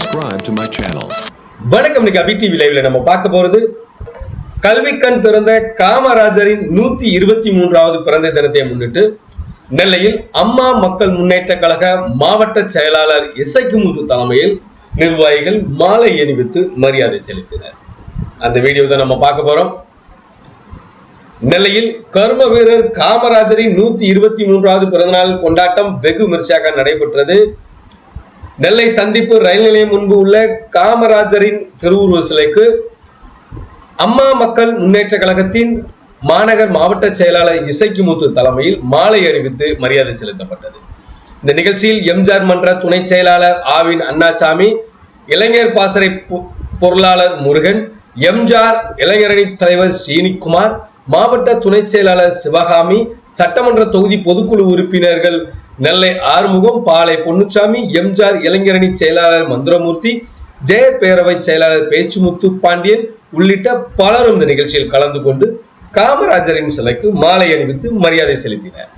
subscribe to my channel. வணக்கம் நீங்க அபி TV லைவ்ல நம்ம பார்க்க போறது கல்வி கண் திறந்த காமராஜரின் நூத்தி இருபத்தி மூன்றாவது பிறந்த தினத்தை முன்னிட்டு நெல்லையில் அம்மா மக்கள் முன்னேற்ற கழக மாவட்ட செயலாளர் இசைக்குமுத்து தலைமையில் நிர்வாகிகள் மாலை அணிவித்து மரியாதை செலுத்தினர். அந்த வீடியோ தான் நம்ம பார்க்க போறோம். நெல்லையில் கர்ம வீரர் காமராஜரின் நூத்தி இருபத்தி மூன்றாவது பிறந்தநாள் கொண்டாட்டம் வெகு விமர்சையாக நடைபெற்றது. நெல்லை சந்திப்பு ரயில் நிலையம் முன்பு உள்ள காமராஜரின் திருவுருவ சிலைக்கு அம்மா மக்கள் முன்னேற்ற கழகத்தின் மாநகர் மாவட்ட செயலாளர் இசைக்குமுத்து தலைமையில் மாலை அறிவித்து மரியாதை செலுத்தப்பட்டது. இந்த நிகழ்ச்சியில் எம்ஜிஆர் மன்ற துணை செயலாளர் ஆவின் அண்ணாசாமி இளைஞர் பாசறை பொ- பொருளாளர் முருகன் எம்ஜிஆர் இளைஞரணி தலைவர் சீனிக்குமார் மாவட்ட துணை செயலாளர் சிவகாமி சட்டமன்ற தொகுதி பொதுக்குழு உறுப்பினர்கள் நெல்லை ஆறுமுகம் பாலை பொன்னுச்சாமி எம்ஜிஆர் இளைஞரணி செயலாளர் மந்திரமூர்த்தி ஜெய பேரவை செயலாளர் பேச்சுமுத்து பாண்டியன் உள்ளிட்ட பலரும் இந்த நிகழ்ச்சியில் கலந்து கொண்டு காமராஜரின் சிலைக்கு மாலை அணிவித்து மரியாதை செலுத்தினர்.